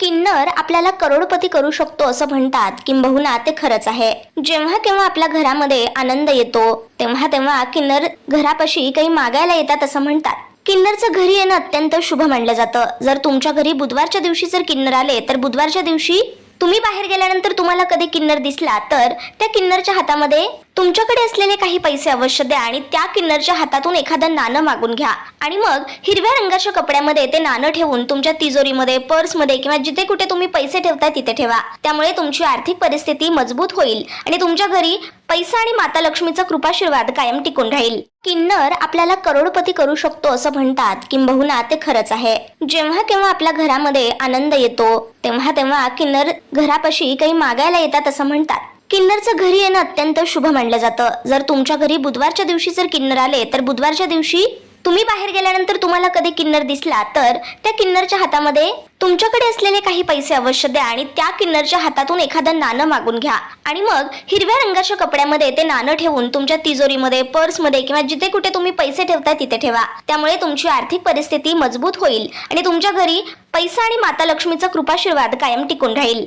किन्नर आपल्याला करोडपती करू शकतो असं म्हणतात. किंबहुना ते खरंच आहे. जेव्हा केव्हा आपल्या घरामध्ये आनंद येतो तेव्हा तेव्हा किन्नर घरापाशी काही मागायला येतात असं म्हणतात. किन्नरचं घरी येणं अत्यंत शुभ मानलं जातं. जर तुमच्या घरी बुधवारच्या दिवशी जर किन्नर आले तर बुधवारच्या दिवशी तुम्ही बाहेर गेल्यानंतर तुम्हाला कधी किन्नर दिसला तर त्या किन्नरच्या हातामध्ये तुमच्याकडे असलेले काही पैसे अवश्य द्या आणि त्या किन्नरच्या हातातून एखादं नाणं मागून घ्या. आणि मग हिरव्या रंगाच्या कपड्यामध्ये ते नाणं ठेवून तुमच्या तिजोरीमध्ये पर्समध्ये किंवा जिथे कुठे तुम्ही पैसे ठेवताय तिथे ठेवा. त्यामुळे तुमची आर्थिक परिस्थिती मजबूत होईल आणि तुमच्या घरी पैसा आणि माता लक्ष्मीचा कृपाशीर्वाद कायम टिकून राहील. किन्नर आपल्याला करोडपती करू शकतो असं म्हणतात. किंबहुना ते खरंच आहे. जेव्हा केव्हा आपल्या घरामध्ये आनंद येतो तेव्हा तेव्हा किन्नर घरापाशी काही मागायला येतात असं म्हणतात. किन्नरचं घरी येणं अत्यंत शुभ मानलं जातं. जर तुमच्या घरी बुधवारच्या दिवशी जर किन्नर आले तर बुधवारच्या दिवशी तुम्ही बाहेर गेल्यानंतर तुम्हाला कधी किन्नर दिसला तर त्या किन्नरच्या हातामध्ये तुमच्याकडे असलेले काही पैसे अवश्य द्या आणि त्या किन्नरच्या हातातून एखादं नाणं मागून घ्या. आणि मग हिरव्या रंगाच्या कपड्यामध्ये ते नाणं ठेवून तुमच्या तिजोरीमध्ये पर्समध्ये किंवा जिथे कुठे तुम्ही पैसे ठेवताय तिथे ठेवा. त्यामुळे तुमची आर्थिक परिस्थिती मजबूत होईल आणि तुमच्या घरी पैसा आणि माता लक्ष्मीचा कृपाशीर्वाद कायम टिकून राहील.